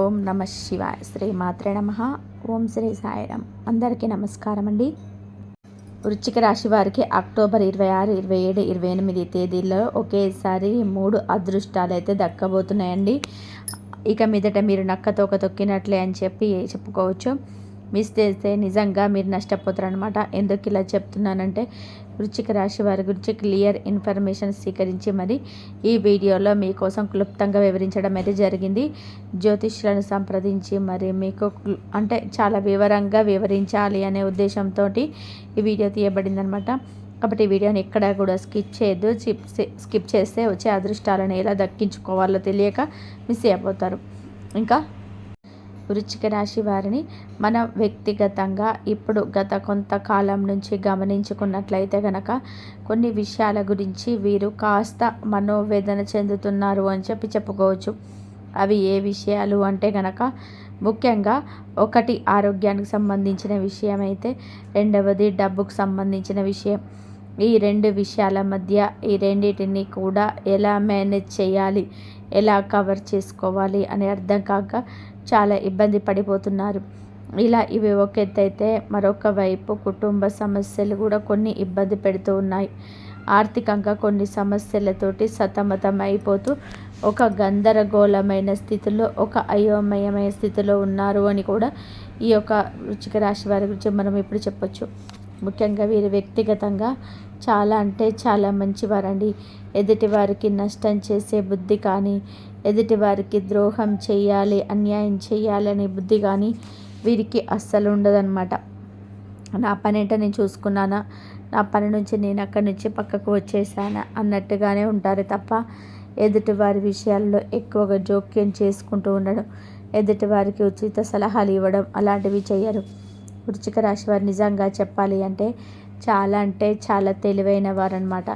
ఓం నమ శివాయ. శ్రీ మాత్రే నమ. ఓం శ్రీ సాయిరామ్ అందరికీ నమస్కారం అండి. వృశ్చిక రాశి వారికి అక్టోబర్ ఇరవై ఆరు ఇరవై ఏడు ఇరవై ఎనిమిది తేదీల్లో ఒకేసారి మూడు అదృష్టాలు అయితే దక్కబోతున్నాయండి. ఇక మీదట మీరు నక్క తోక తొక్కినట్లే అని చెప్పి చెప్పుకోవచ్చు. మిస్ చేస్తే నిజంగా మీరు నష్టపోతారు అనమాట ఎందుకు ఇలా చెప్తున్నానంటే వృచ్చిక రాశి వారి గురించి క్లియర్ ఇన్ఫర్మేషన్ స్వీకరించి మరి ఈ వీడియోలో మీకోసం క్లుప్తంగా వివరించడం అయితే జరిగింది. జ్యోతిష్యులను సంప్రదించి మరి మీకు అంటే చాలా వివరంగా వివరించాలి అనే ఉద్దేశంతో ఈ వీడియో తీయబడిందనమాట కాబట్టి ఈ వీడియోని ఎక్కడ కూడా స్కిప్ చేయొద్దు. స్కిప్ చేస్తే వచ్చే అదృష్టాలను ఎలా దక్కించుకోవాలో తెలియక మిస్ అయిపోతారు. ఇంకా వృచ్చిక రాశి వారిని మన వ్యక్తిగతంగా ఇప్పుడు గత కొంతకాలం నుంచి గమనించుకున్నట్లయితే గనక కొన్ని విషయాల గురించి వీరు కాస్త మనోవేదన చెందుతున్నారు అని చెప్పి చెప్పుకోవచ్చు. అవి ఏ విషయాలు అంటే గనక ముఖ్యంగా ఒకటి ఆరోగ్యానికి సంబంధించిన విషయం అయితే రెండవది డబ్బుకు సంబంధించిన విషయం. ఈ రెండు విషయాల మధ్య ఈ రెండింటిని కూడా ఎలా మేనేజ్ చేయాలి ఎలా కవర్ చేసుకోవాలి అని అర్థం కాక చాలా ఇబ్బంది పడిపోతున్నారు. ఇలా ఇవి ఒక ఎత్తైతే మరొక వైపు కుటుంబ సమస్యలు కూడా కొన్ని ఇబ్బంది పెడుతూ ఉన్నాయి. ఆర్థికంగా కొన్ని సమస్యలతోటి సతమతం అయిపోతూ ఒక గందరగోళమైన స్థితిలో ఒక అయోమయమైన స్థితిలో ఉన్నారు అని కూడా ఈ యొక్క రుచిక రాశి వారి గురించి మనం ఇప్పుడు చెప్పొచ్చు. ముఖ్యంగా వీరు వ్యక్తిగతంగా చాలా అంటే చాలా మంచివారండి. ఎదుటి వారికి నష్టం చేసే బుద్ధి కానీ ఎదుటి వారికి ద్రోహం చేయాలి అన్యాయం చేయాలి అనే బుద్ధి కానీ వీరికి అస్సలు ఉండదన్నమాట. నా పని ఏంటో నేను చూసుకున్నానా? నా పని నుంచి నేను అక్కడి నుంచి పక్కకు వచ్చేసానా? అన్నట్టుగానే ఉంటారు తప్ప ఎదుటి వారి విషయాల్లో ఎక్కువగా జోక్యం చేసుకుంటూ ఉండడం ఎదుటి వారికి ఉచిత సలహాలు ఇవ్వడం అలాంటివి చేయరు. వృచ్చిక రాశి వారు నిజంగా చెప్పాలి అంటే చాలా అంటే చాలా తెలివైన వారనమాట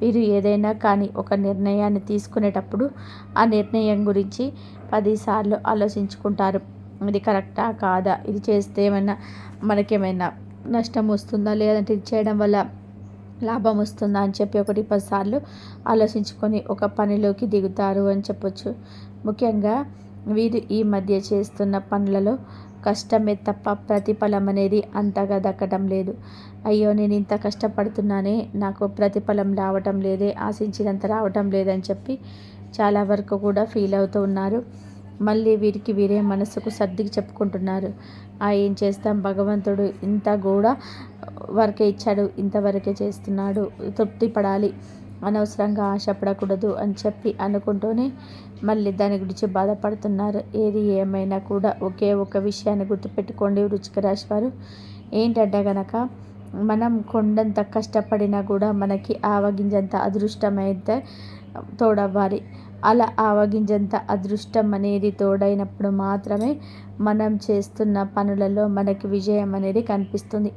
వీరు ఏదైనా కానీ ఒక నిర్ణయాన్ని తీసుకునేటప్పుడు ఆ నిర్ణయం గురించి పదిసార్లు ఆలోచించుకుంటారు. ఇది కరెక్టా? కాదా? ఇది చేస్తే ఏమైనా మనకేమైనా నష్టం వస్తుందా? లేదంటే ఇది చేయడం వల్ల లాభం వస్తుందా? అని చెప్పి ఒకటి పదిసార్లు ఆలోచించుకొని ఒక పనిలోకి దిగుతారు అని చెప్పొచ్చు. ముఖ్యంగా వీరు ఈ మధ్య చేస్తున్న పనులలో కష్టమే తప్ప ప్రతిఫలం అనేది అంతగా దక్కడం లేదు. అయ్యో నేను ఇంత కష్టపడుతున్నానే నాకు ప్రతిఫలం రావటం లేదే ఆశించినంత రావటం లేదని చెప్పి చాలా వరకు కూడా ఫీల్ అవుతూ ఉన్నారు. మళ్ళీ వీరికి వీరే మనసుకు సర్దికి చెప్పుకుంటున్నారు. ఆ ఏం చేస్తాం? భగవంతుడు ఇంత కూడా వరకే ఇచ్చాడు ఇంతవరకే చేస్తున్నాడు. తృప్తి పడాలి అనవసరంగా ఆశపడకూడదు అని చెప్పి అనుకుంటూనే మళ్ళీ దాని గురించి బాధపడుతున్నారు. ఏది ఏమైనా కూడా ఒకే ఒక విషయాన్ని గుర్తుపెట్టుకోండి రుచిక రాశి వారు. ఏంటంటే గనక మనం కొండంత కష్టపడినా కూడా మనకి ఆవగింజంత అదృష్టమైతే తోడవ్వాలి. అలా ఆవగింజంత అదృష్టం అనేది తోడైనప్పుడు మాత్రమే మనం చేస్తున్న పనులలో మనకి విజయం అనేది కనిపిస్తుంది.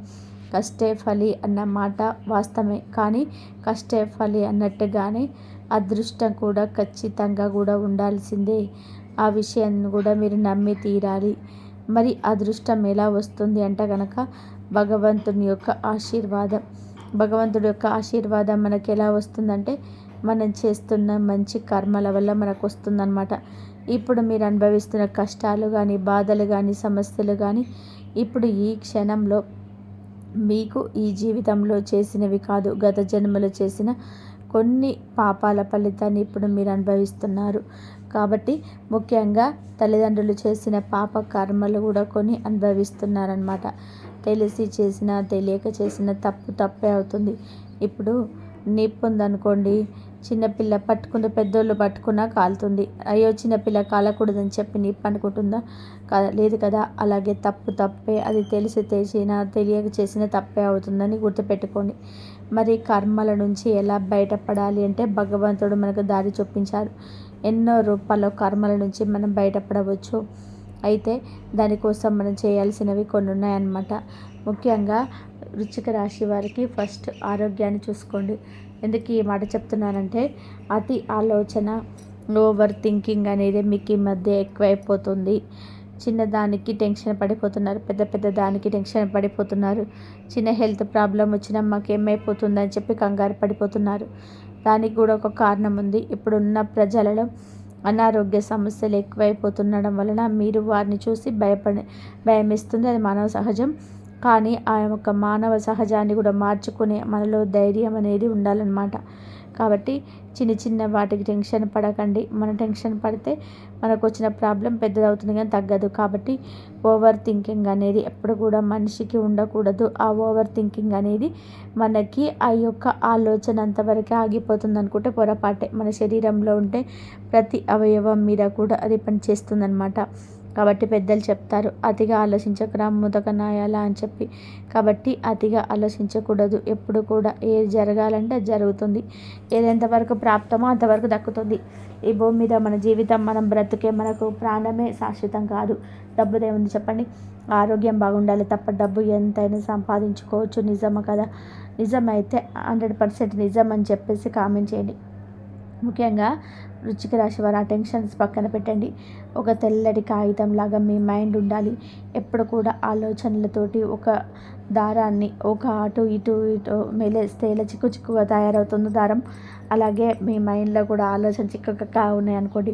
కష్టే ఫలి అన్న మాట వాస్తవమే. కానీ కష్టే ఫలి అన్నట్టుగానే అదృష్టం కూడా ఖచ్చితంగా కూడా ఉండాల్సిందే. ఆ విషయాన్ని కూడా మీరు నమ్మి తీరాలి. మరి అదృష్టం ఎలా వస్తుంది అంటే కనుక భగవంతుని యొక్క ఆశీర్వాదం. భగవంతుడి యొక్క ఆశీర్వాదం మనకి ఎలా వస్తుందంటే మనం చేస్తున్న మంచి కర్మల వల్ల మనకు వస్తుందన్నమాట. ఇప్పుడు మీరు అనుభవిస్తున్న కష్టాలు కానీ బాధలు కానీ సమస్యలు కానీ ఇప్పుడు ఈ క్షణంలో మీకు ఈ జీవితంలో చేసినవి కాదు. గత జన్మలో చేసిన కొన్ని పాపాల ఫలితాన్ని ఇప్పుడు మీరు అనుభవిస్తున్నారు. కాబట్టి ముఖ్యంగా తల్లిదండ్రులు చేసిన పాప కర్మలు కూడా కొన్ని అనుభవిస్తున్నారనమాట తెలిసి చేసిన తెలియక చేసిన తప్పు తప్పే అవుతుంది. ఇప్పుడు నిప్పు ఉందనుకోండి చిన్నపిల్ల పట్టుకున్న పెద్దోళ్ళు పట్టుకున్నా కాలుతుంది. అయ్యో చిన్నపిల్ల కాలకూడదని చెప్పి నిప్పు అనుకుంటుందా లేదు కదా. అలాగే తప్పు తప్పే అది తెలిసి తెలిసిన తెలియక చేసిన తప్పే అవుతుందని గుర్తుపెట్టుకోండి. మరి కర్మల నుంచి ఎలా బయటపడాలి అంటే భగవంతుడు మనకు దారి చూపించారు. ఎన్నో రూపాల్లో కర్మల నుంచి మనం బయటపడవచ్చు. అయితే దానికోసం మనం చేయాల్సినవి కొన్ని ఉన్నాయన్నమాట ముఖ్యంగా రుచిక రాశి వారికి ఫస్ట్ ఆరోగ్యాన్ని చూసుకోండి. ఎందుకు ఈ మాట చెప్తున్నానంటే అతి ఆలోచన ఓవర్ థింకింగ్ అనేది మీకు ఈ మధ్య ఎక్కువైపోతుంది. చిన్నదానికి టెన్షన్ పడిపోతున్నారు పెద్ద పెద్ద దానికి టెన్షన్ పడిపోతున్నారు. చిన్న హెల్త్ ప్రాబ్లం వచ్చినా మాకు ఏమైపోతుందని చెప్పి కంగారు పడిపోతున్నారు. దానికి కూడా ఒక కారణం ఉంది. ఇప్పుడున్న ప్రజలలో అనారోగ్య సమస్యలు ఎక్కువైపోతుండడం వలన మీరు వారిని చూసి భయపడి భయమిస్తుంది. అది మానవ సహజం. కానీ ఆ యొక్క మానవ సహజాన్ని కూడా మార్చుకునే మనలో ధైర్యం అనేది ఉండాలన్నమాట. కాబట్టి చిన్న చిన్న వాటికి టెన్షన్ పడకండి. మన టెన్షన్ పడితే మనకు వచ్చిన ప్రాబ్లం పెద్దదవుతుంది కానీ తగ్గదు. కాబట్టి ఓవర్ థింకింగ్ అనేది ఎప్పుడు కూడా మనిషికి ఉండకూడదు. ఆ ఓవర్ థింకింగ్ అనేది మనకి ఆ యొక్క ఆలోచన అంతవరకే ఆగిపోతుంది అనుకుంటే పొరపాటే. మన శరీరంలో ఉంటే ప్రతి అవయవం మీద కూడా అది పనిచేస్తుందన్నమాట. కాబట్టి పెద్దలు చెప్తారు అతిగా ఆలోచించకరా ముదక నాయాలా అని చెప్పి. కాబట్టి అతిగా ఆలోచించకూడదు. ఎప్పుడు కూడా ఏది జరగాలంటే అది జరుగుతుంది. ఏది ఎంతవరకు ప్రాప్తమో అంతవరకు దక్కుతుంది. ఈ భూమి మీద మన జీవితం మనం బ్రతుకే మనకు ప్రాణమే శాశ్వతం కాదు. డబ్బుదేముంది చెప్పండి. ఆరోగ్యం బాగుండాలి తప్ప డబ్బు ఎంతైనా సంపాదించుకోవచ్చు. నిజమా కదా? నిజమైతే హండ్రెడ్ పర్సెంట్ నిజం అని చెప్పేసి కామెంట్ చేయండి. ముఖ్యంగా వృచ్చిక రాశి వారు ఆ టెన్షన్స్ పక్కన పెట్టండి. ఒక తెల్లటి కాగితం లాగా మీ మైండ్ ఉండాలి. ఎప్పుడు కూడా ఆలోచనలతోటి ఒక దారాన్ని ఒక అటు ఇటు ఇటు మెలేస్తే ఇలా చిక్కు చిక్కుగా తయారవుతుంది దారం. అలాగే మీ మైండ్లో కూడా ఆలోచన చిక్కగా ఉన్నాయి అనుకోండి.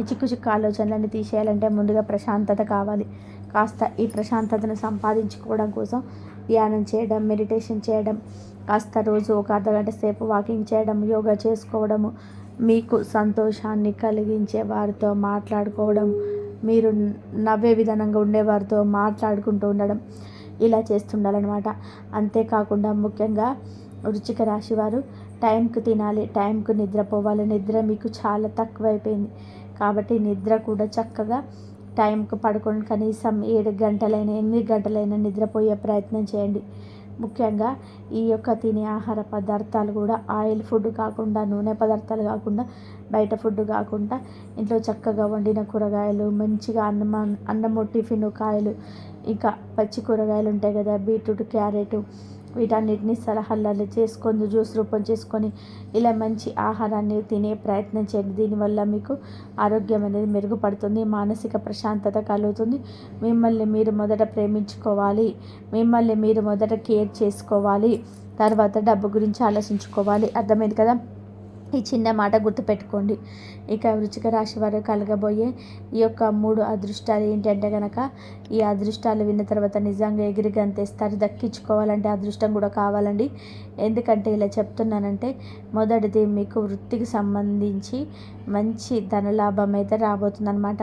ఈ చిక్కు చిక్కు ఆలోచనలన్నీ తీసేయాలంటే ముందుగా ప్రశాంతత కావాలి. కాస్త ఈ ప్రశాంతతను సంపాదించుకోవడం కోసం ధ్యానం చేయడం మెడిటేషన్ చేయడం కాస్త రోజు ఒక అర్ధగంట సేపు వాకింగ్ చేయడం యోగా చేసుకోవడము మీకు సంతోషాన్ని కలిగించే వారితో మాట్లాడుకోవడం మీరు నవ్వే విధానంగా ఉండేవారితో మాట్లాడుకుంటూ ఉండడం ఇలా చేస్తుండాలన్నమాట. అంతేకాకుండా ముఖ్యంగా వృచ్చిక రాశి వారు టైంకు తినాలి టైంకు నిద్రపోవాలి. నిద్ర మీకు చాలా తక్కువైపోయింది కాబట్టి నిద్ర కూడా చక్కగా టైంకు పడుకొని కనీసం ఏడు గంటలైనా ఎనిమిది గంటలైనా నిద్రపోయే ప్రయత్నం చేయండి. ముఖ్యంగా ఈ యొక్క తినే ఆహార పదార్థాలు కూడా ఆయిల్ ఫుడ్ కాకుండా నూనె పదార్థాలు కాకుండా బయట ఫుడ్ కాకుండా ఇంట్లో చక్కగా వండిన కూరగాయలు మంచిగా అన్నం అన్నము టిఫిన్ కాయలు ఇంకా పచ్చి కూరగాయలు ఉంటాయి కదా బీట్రూట్ క్యారెట్ వీటన్నిటిని సలహాలు చేసుకొని జ్యూస్ రూపం చేసుకొని ఇలా మంచి ఆహారాన్ని తినే ప్రయత్నం చేయండి. దీనివల్ల మీకు ఆరోగ్యం అనేది మెరుగుపడుతుంది మానసిక ప్రశాంతత కలుగుతుంది. మిమ్మల్ని మీరు మొదట ప్రేమించుకోవాలి. మిమ్మల్ని మీరు మొదట కేర్ చేసుకోవాలి. తర్వాత డబ్బు గురించి ఆలోచించుకోవాలి. అర్థమైంది కదా? ఈ చిన్న మాట గుర్తుపెట్టుకోండి. ఇక వృచ్చిక రాశి వారు కలగబోయే ఈ యొక్క మూడు అదృష్టాలు ఏంటంటే కనుక ఈ అదృష్టాలు విన్న తర్వాత నిజంగా ఎగిరి గంతేస్తారు. దక్కించుకోవాలంటే అదృష్టం కూడా కావాలండి. ఎందుకంటే ఇలా చెప్తున్నానంటే మొదటిది మీకు వృత్తికి సంబంధించి మంచి ధనలాభం అయితే రాబోతుందన్నమాట.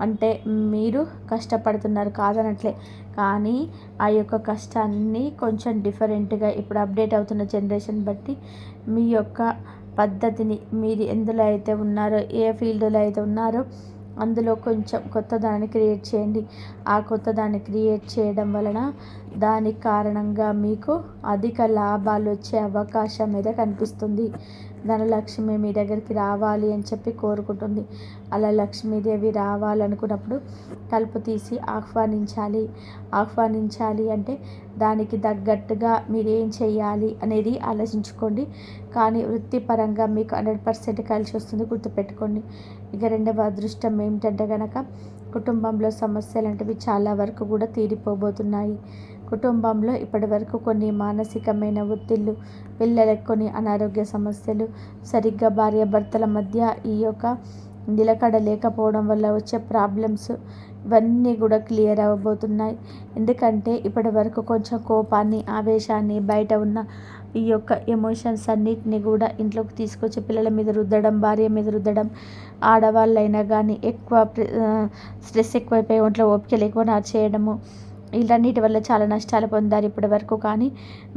అంటే మీరు కష్టపడుతున్నారు కాదనట్లే కానీ ఆ యొక్క కష్టాన్ని కొంచెం డిఫరెంట్గా ఇప్పుడు అప్డేట్ అవుతున్న జనరేషన్ బట్టి మీ యొక్క పద్ధతిని మీరు ఎందులో అయితే ఉన్నారో ఏ ఫీల్డ్లో అయితే ఉన్నారో అందులో కొంచెం కొత్త దాన్ని క్రియేట్ చేయండి. ఆ కొత్త దాన్ని క్రియేట్ చేయడం వలన దానికి కారణంగా మీకు అధిక లాభాలు వచ్చే అవకాశం అయితే కనిపిస్తుంది. ధనలక్ష్మి మీ దగ్గరికి రావాలి అని చెప్పి కోరుకుంటుంది. అలా లక్ష్మీదేవి రావాలనుకున్నప్పుడు తలుపు తీసి ఆహ్వానించాలి. ఆహ్వానించాలి అంటే దానికి తగ్గట్టుగా మీరు ఏం చేయాలి అనేది ఆలోచించుకోండి. కానీ వృత్తిపరంగా మీకు హండ్రెడ్ పర్సెంట్ కలిసి వస్తుంది గుర్తుపెట్టుకోండి. ఇక రెండవ అదృష్టం ఏమిటంటే కనుక కుటుంబంలో సమస్యలు అంటే చాలా వరకు కూడా తీరిపోబోతున్నాయి. కుటుంబంలో ఇప్పటివరకు కొన్ని మానసికమైన ఒత్తిళ్ళు పిల్లలకు కొన్ని అనారోగ్య సమస్యలు సరిగ్గా భార్యాభర్తల మధ్య ఈ యొక్క నిలకడ లేకపోవడం వల్ల వచ్చే ప్రాబ్లమ్స్ ఇవన్నీ కూడా క్లియర్ అవ్వబోతున్నాయి. ఎందుకంటే ఇప్పటి వరకు కొంచెం కోపాన్ని ఆవేశాన్ని బయట ఉన్న ఈ యొక్క ఎమోషన్స్ అన్నిటిని కూడా ఇంట్లోకి తీసుకొచ్చి పిల్లల మీద రుద్దడం భార్య మీద రుద్దడం ఆడవాళ్ళైనా కానీ ఎక్కువ స్ట్రెస్ ఎక్కువైపోయి ఒంట్లో ఓపిక లేకుండా చేయడము వీటన్నిటి వల్ల చాలా నష్టాలు పొందారు ఇప్పటి వరకు కానీ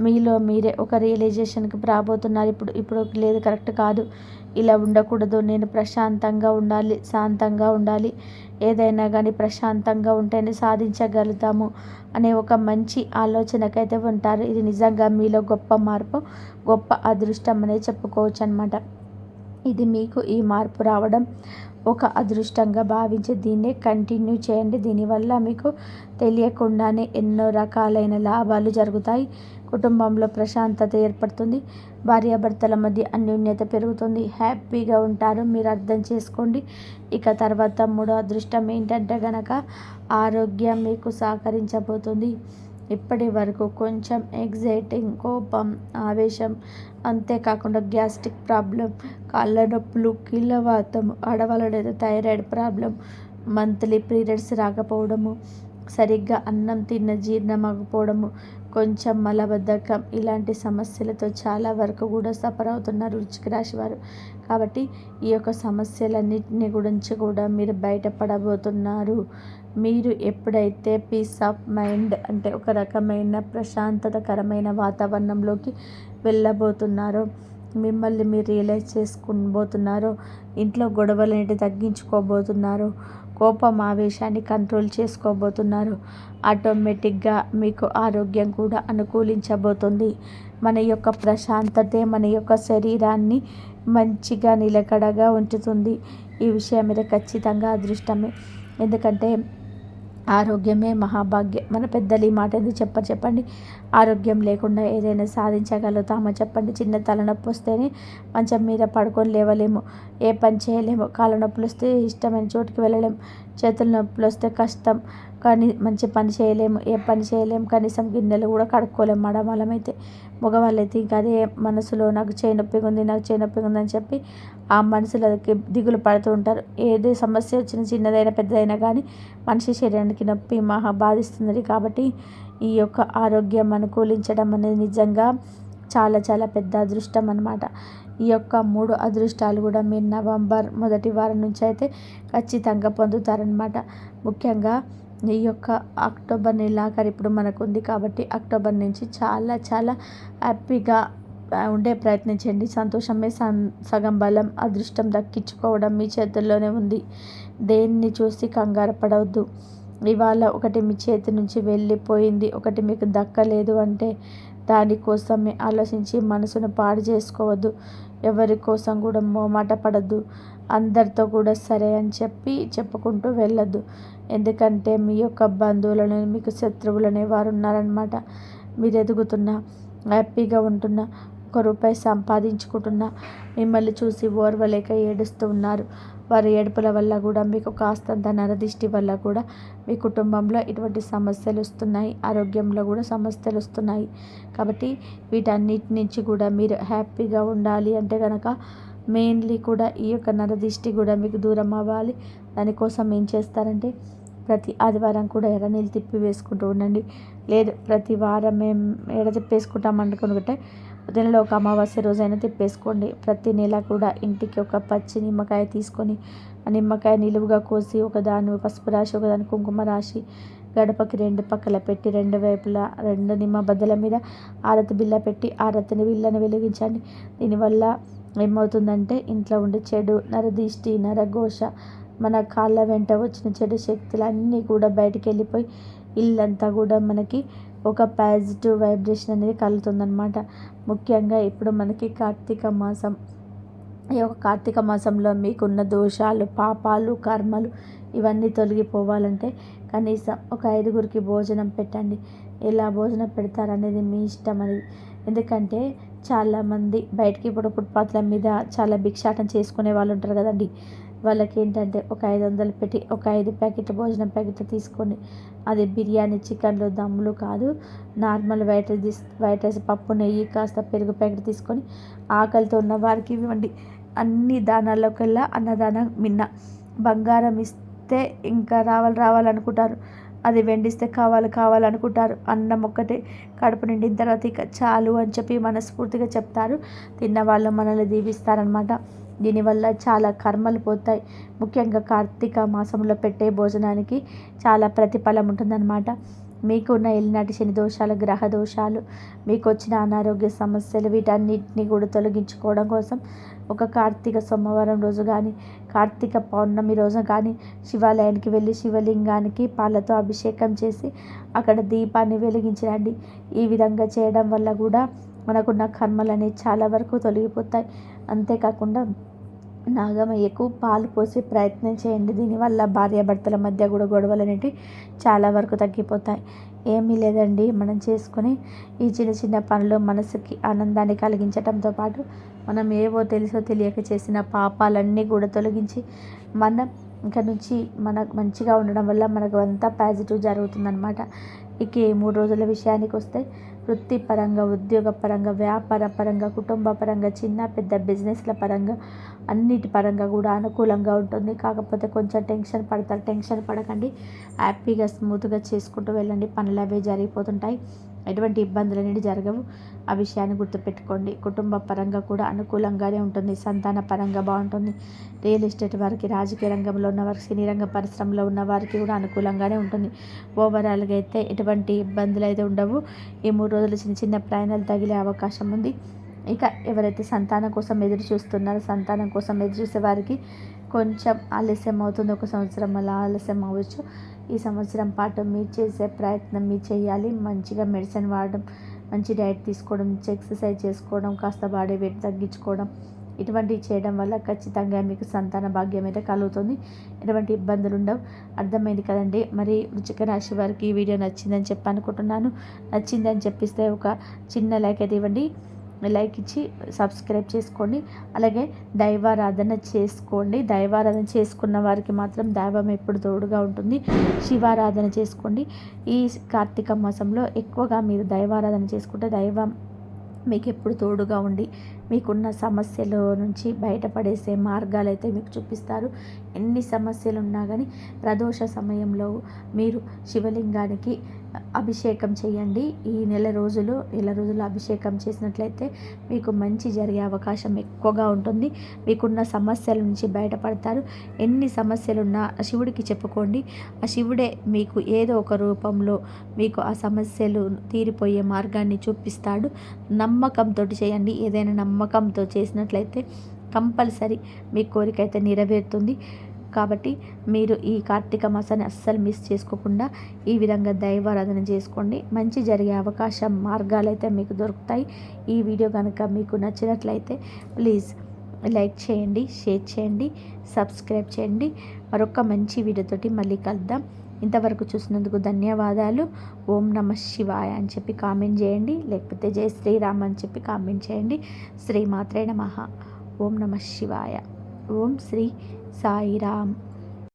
మీలో మీరే ఒక రియలైజేషన్కి రాబోతున్నారు. ఇప్పుడు ఇప్పుడు లేదు కరెక్ట్ కాదు. ఇలా ఉండకూడదు. నేను ప్రశాంతంగా ఉండాలి శాంతంగా ఉండాలి. ఏదైనా కానీ ప్రశాంతంగా ఉంటేనే సాధించగలుగుతాము అనే ఒక మంచి ఆలోచనకైతే ఉంటారు. ఇది నిజంగా మీలో గొప్ప మార్పు గొప్ప అదృష్టం అనే చెప్పుకోవచ్చు అనమాట ఇది మీకు ఈ మార్పు రావడం ఒక అదృష్టంగా భావించి దీన్నే కంటిన్యూ చేయండి. దీనివల్ల మీకు తెలియకుండానే ఎన్నో రకాలైన లాభాలు జరుగుతాయి. కుటుంబంలో ప్రశాంతత ఏర్పడుతుంది. భార్యాభర్తల మధ్య అన్యోన్యత పెరుగుతుంది. హ్యాపీగా ఉంటారు. మీరు అర్థం చేసుకోండి. ఇక తర్వాత మూడో అదృష్టం ఏంటంటే గనక ఆరోగ్యం మీకు సహకరించబోతుంది. ఇప్పటి వరకు కొంచెం ఎగ్జైటింగ్ కోపం ఆవేశం అంతేకాకుండా గ్యాస్ట్రిక్ ప్రాబ్లం కాళ్ళ నొప్పులు కీళ్ళవాతం ఆడవాళ్ళనైతే థైరాయిడ్ ప్రాబ్లం మంత్లీ పీరియడ్స్ రాకపోవడము సరిగ్గా అన్నం తిన్న జీర్ణం అవ్వకపోవడము కొంచెం మలబద్ధకం ఇలాంటి సమస్యలతో చాలా వరకు కూడా సఫర్ అవుతున్నారు వృచ్చిక రాశి వారు. కాబట్టి ఈ యొక్క సమస్యలన్నింటినీ గురించి కూడా మీరు బయటపడబోతున్నారు. మీరు ఎప్పుడైతే పీస్ ఆఫ్ మైండ్ అంటే ఒక రకమైన ప్రశాంతతకరమైన వాతావరణంలోకి వెళ్ళబోతున్నారో మిమ్మల్ని మీరు రియలైజ్ చేసుకోబోతున్నారో ఇంట్లో గొడవలు గొడవలనేటి తగ్గించుకోబోతున్నారు కోపం ఆవేశాన్ని కంట్రోల్ చేసుకోబోతున్నారు. ఆటోమేటిక్గా మీకు ఆరోగ్యం కూడా అనుకూలించబోతుంది. మన యొక్క ప్రశాంతతే మన యొక్క శరీరాన్ని మంచిగా నిలకడగా ఉంచుతుంది. ఈ విషయం మీద ఖచ్చితంగా అదృష్టమే. ఎందుకంటే ఆరోగ్యమే మహాభాగ్యం. మన పెద్దలు ఈ మాట ఎందుకు చెప్పరు? చెప్పండి. ఆరోగ్యం లేకుండా ఏదైనా సాధించగలుగుతామో? చెప్పండి. చిన్న తలనొప్పి వస్తేనే మంచం మీద పడుకొని లేవలేము. ఏ పని చేయలేము. కాళ్ళ నొప్పులు వస్తే ఇష్టమైన చోటుకి వెళ్ళలేము. చేతుల నొప్పులు వస్తే కష్టం. కానీ మంచి పని చేయలేము. ఏ పని చేయలేము. కనీసం గిన్నెలు కూడా కడుక్కోలేము. మడమలమైతే మగవాళ్ళైతే ఇంకా అదే మనసులో నాకు చేయి నొప్పిగా ఉంది నాకు చేయి నొప్పిగా ఉంది అని చెప్పి ఆ మనసులకి దిగులు పడుతూ ఉంటారు. ఏదే సమస్య వచ్చిన చిన్నదైనా పెద్దదైనా కానీ మనిషి శరీరానికి నొప్పి మహా బాధిస్తుంది కాబట్టి ఈ యొక్క ఆరోగ్యం అనుకూలించడం అనేది నిజంగా చాలా చాలా పెద్ద అదృష్టం అనమాట ఈ యొక్క మూడు అదృష్టాలు కూడా మీరు నవంబర్ మొదటి వారం నుంచి అయితే ఖచ్చితంగా పొందుతారనమాట ముఖ్యంగా ఈ యొక్క అక్టోబర్ నెలాఖరు ఇప్పుడు మనకు ఉంది కాబట్టి అక్టోబర్ నుంచి చాలా చాలా హ్యాపీగా ఉండే ప్రయత్నించండి సంతోషమే సగం బలం అదృష్టం దక్కించుకోవడం మీ చేతుల్లోనే ఉంది. దేన్ని చూసి కంగారు పడవద్దు. ఇవాళ ఒకటి మీ చేతి నుంచి వెళ్ళిపోయింది ఒకటి మీకు దక్కలేదు అంటే దానికోసమే ఆలోచించి మనసును పాడు చేసుకోవద్దు. ఎవరి కోసం కూడా మోమాట పడద్దు. అందరితో కూడా సరే అని చెప్పి చెప్పుకుంటూ వెళ్ళద్దు. ఎందుకంటే మీ యొక్క బంధువులను మీకు శత్రువులనే వారు ఉన్నారనమాట మీరు ఎదుగుతున్నా హ్యాపీగా ఉంటున్నా ఒక రూపాయి సంపాదించుకుంటున్నా మిమ్మల్ని చూసి ఓర్వలేక ఏడుస్తూ ఉన్నారు. వారి ఏడుపుల వల్ల కూడా మీకు కాస్తంత నరదిష్టి వల్ల కూడా మీ కుటుంబంలో ఇటువంటి సమస్యలు వస్తున్నాయి. ఆరోగ్యంలో కూడా సమస్యలు వస్తున్నాయి. కాబట్టి వీటన్నిటి నుంచి కూడా మీరు హ్యాపీగా ఉండాలి అంటే కనుక మెయిన్లీ కూడా ఈ యొక్క నరదిష్టి కూడా మీకు దూరం అవ్వాలి. దానికోసం ఏం చేస్తారంటే ప్రతి ఆదివారం కూడా ఎర్రనీళ్ళు తిప్పి వేసుకుంటూ ఉండండి. లేదు ప్రతి వారం మేము ఎడ తిప్పేసుకుంటాం అనుకుంటే దీనిలో ఒక అమావాస్య రోజైనా తిప్పేసుకోండి. ప్రతి నెల కూడా ఇంటికి ఒక పచ్చి నిమ్మకాయ తీసుకొని ఆ నిమ్మకాయ నిలువుగా కోసి ఒకదాని పసుపు రాసి ఒకదాని కుంకుమ రాసి గడపకి రెండు పక్కల పెట్టి రెండు వైపులా రెండు నిమ్మ బద్దల మీద ఆరతి బిల్ల పెట్టి ఆరతిని బిల్లను వెలిగించండి. దీనివల్ల ఏమవుతుందంటే ఇంట్లో ఉండే చెడు నరదిష్టి నరఘోష మన కాళ్ళ వెంట వచ్చిన చెడు శక్తులు అన్నీ కూడా బయటికి వెళ్ళిపోయి ఇల్లంతా కూడా మనకి ఒక పాజిటివ్ వైబ్రేషన్ అనేది కలుగుతుందన్నమాట. ముఖ్యంగా ఇప్పుడు మనకి కార్తీక మాసం. ఈ యొక్క కార్తీక మాసంలో మీకున్న దోషాలు పాపాలు కర్మలు ఇవన్నీ తొలగిపోవాలంటే కనీసం ఒక ఐదుగురికి భోజనం పెట్టండి. ఎలా భోజనం పెడతారనేది మీ ఇష్టం అనేది ఎందుకంటే చాలామంది బయటికి ఇప్పుడు ఫుట్పాత్ల మీద చాలా భిక్షాటం చేసుకునే వాళ్ళు ఉంటారు కదండి. వాళ్ళకి ఏంటంటే ఒక ఐదు వందలు పెట్టి ఒక ఐదు ప్యాకెట్ భోజనం ప్యాకెట్లు తీసుకొని అది బిర్యానీ చికెన్లు దమ్ములు కాదు normal white rice white rice పప్పు నెయ్యి కాస్త పెరుగు ప్యాకెట్ తీసుకొని ఆకలితో ఉన్న వారికి ఇవ్వండి. అన్ని దానాల్లోకెల్లా అన్నదానం మిన్న. బంగారం ఇస్తే ఇంకా రావాలి రావాలనుకుంటారు. అది వెండిస్తే కావాలి కావాలనుకుంటారు. అన్నం ఒక్కటే కడుపు నిండిన తర్వాత ఇక చాలు అని చెప్పి మనస్ఫూర్తిగా చెప్తారు. తిన్న వాళ్ళు మనల్ని దీవిస్తారనమాట దీనివల్ల చాలా కర్మలు పోతాయి. ముఖ్యంగా కార్తీక మాసంలో పెట్టే భోజనానికి చాలా ప్రతిఫలం ఉంటుందన్నమాట. మీకున్న ఎల్లినాటి శని దోషాలు గ్రహ దోషాలు మీకు వచ్చిన అనారోగ్య సమస్యలు వీటన్నిటిని కూడా తొలగించుకోవడం కోసం ఒక కార్తీక సోమవారం రోజు కానీ కార్తీక పౌర్ణమి రోజు కానీ శివాలయానికి వెళ్ళి శివలింగానికి పాలతో అభిషేకం చేసి అక్కడ దీపాన్ని వెలిగించండి. ఈ విధంగా చేయడం వల్ల కూడా మనకున్న కర్మలు అనేవి చాలా వరకు తొలగిపోతాయి. అంతేకాకుండా నాగమయ్యకు పాలు పోసే ప్రయత్నం చేయండి. దీనివల్ల భార్యాభర్తల మధ్య కూడా గొడవలు అనేవి చాలా వరకు తగ్గిపోతాయి. ఏమీ లేదండి. మనం చేసుకొని ఈ చిన్న చిన్న పనులు మనసుకి ఆనందాన్ని కలిగించడంతో పాటు మనం ఏవో తెలుసో తెలియక చేసిన పాపాలన్నీ కూడా తొలగించి మన ఇంకా నుంచి మన మంచిగా ఉండడం వల్ల మనకు అంతా పాజిటివ్ జరుగుతుందనమాట ఇక ఈ మూడు రోజుల విషయానికి వస్తే వృత్తిపరంగా ఉద్యోగపరంగా వ్యాపార పరంగా కుటుంబ పరంగా చిన్న పెద్ద బిజినెస్ల పరంగా అన్నిటి పరంగా కూడా అనుకూలంగా ఉంటుంది. కాకపోతే కొంచెం టెన్షన్ పడతారు. టెన్షన్ పడకండి. హ్యాపీగా స్మూత్గా చేసుకుంటూ వెళ్ళండి. పనులు అవే జరిగిపోతుంటాయి. ఎటువంటి ఇబ్బందులు అనేవి జరగవు. ఆ విషయాన్ని గుర్తుపెట్టుకోండి. కుటుంబ పరంగా కూడా అనుకూలంగానే ఉంటుంది. సంతాన పరంగా బాగుంటుంది. రియల్ ఎస్టేట్ వారికి రాజకీయ రంగంలో ఉన్న వారికి సినీ రంగ పరిశ్రమలో ఉన్న వారికి కూడా అనుకూలంగానే ఉంటుంది. ఓవరాల్గా అయితే ఎటువంటి ఇబ్బందులు అయితే ఉండవు. ఈ మూడు రోజులు చిన్న చిన్న ప్రయాణాలు తగిలే అవకాశం ఉంది. ఇక ఎవరైతే సంతానం కోసం ఎదురు చూస్తున్నారో సంతానం కోసం ఎదురు చూసే వారికి కొంచెం ఆలస్యం అవుతుంది. ఒక సంవత్సరం అలా ఆలస్యం అవ్వచ్చు. ఈ సంవత్సరం పాటు మీరు చేసే ప్రయత్నం మీరు చేయాలి. మంచిగా మెడిసిన్ వాడడం మంచి డైట్ తీసుకోవడం ఎక్సర్సైజ్ చేసుకోవడం కాస్త బాడీ వెయిట్ తగ్గించుకోవడం ఇటువంటివి చేయడం వల్ల ఖచ్చితంగా మీకు సంతాన భాగ్యం అయితే కలుగుతుంది. ఎటువంటి ఇబ్బందులు ఉండవు. అర్థమైంది కదండి. మరి వృచ్చిక రాశి వారికి ఈ వీడియో నచ్చిందని చెప్పి అనుకుంటున్నాను. నచ్చిందని చెప్పిస్తే ఒక చిన్న లైక్ అయితే ఇవ్వండి. లైక్ ఇచ్చి సబ్స్క్రైబ్ చేసుకోండి. అలాగే దైవారాధన చేసుకోండి. దైవారాధన చేసుకున్న వారికి మాత్రం దైవం ఎప్పుడు తోడుగా ఉంటుంది. శివారాధన చేసుకోండి. ఈ కార్తీక మాసంలో ఎక్కువగా మీరు దైవారాధన చేసుకుంటే దైవం మీకు ఎప్పుడు తోడుగా ఉండి మీకున్న సమస్యల నుంచి బయటపడేసే మార్గాలు అయితే మీకు చూపిస్తారు. ఎన్ని సమస్యలు ఉన్నా కానీ ప్రదోష సమయంలో మీరు శివలింగానికి అభిషేకం చేయండి. ఈ నెల రోజులు నెల రోజులు అభిషేకం చేసినట్లయితే మీకు మంచి జరిగే అవకాశం ఎక్కువగా ఉంటుంది. మీకున్న సమస్యల నుంచి బయటపడతారు. ఎన్ని సమస్యలున్నా శివుడికి చెప్పుకోండి. ఆ శివుడే మీకు ఏదో ఒక రూపంలో మీకు ఆ సమస్యలు తీరిపోయే మార్గాన్ని చూపిస్తాడు. నమ్మకంతో చేయండి. ఏదైనా నమ్మకంతో చేసినట్లయితే కంపల్సరీ మీ కోరిక అయితే నెరవేరుతుంది. కాబట్టి మీరు ఈ కార్తీక మాసాన్ని అస్సలు మిస్ చేసుకోకుండా ఈ విధంగా దైవారాధన చేసుకోండి. మంచి జరిగే అవకాశం మార్గాలు అయితే మీకు దొరుకుతాయి. ఈ వీడియో కనుక మీకు నచ్చినట్లయితే ప్లీజ్ లైక్ చేయండి షేర్ చేయండి సబ్స్క్రైబ్ చేయండి. మరొక మంచి వీడియోతోటి మళ్ళీ కలుద్దాం. ఇంతవరకు చూసినందుకు ధన్యవాదాలు. ఓం నమ శివాయ అని చెప్పి కామెంట్ చేయండి. లేకపోతే జై శ్రీరామ్ అని చెప్పి కామెంట్ చేయండి. శ్రీమాత్రే నమ. ఓం నమ శివాయ. ఓం శ్రీ సాయిరామ్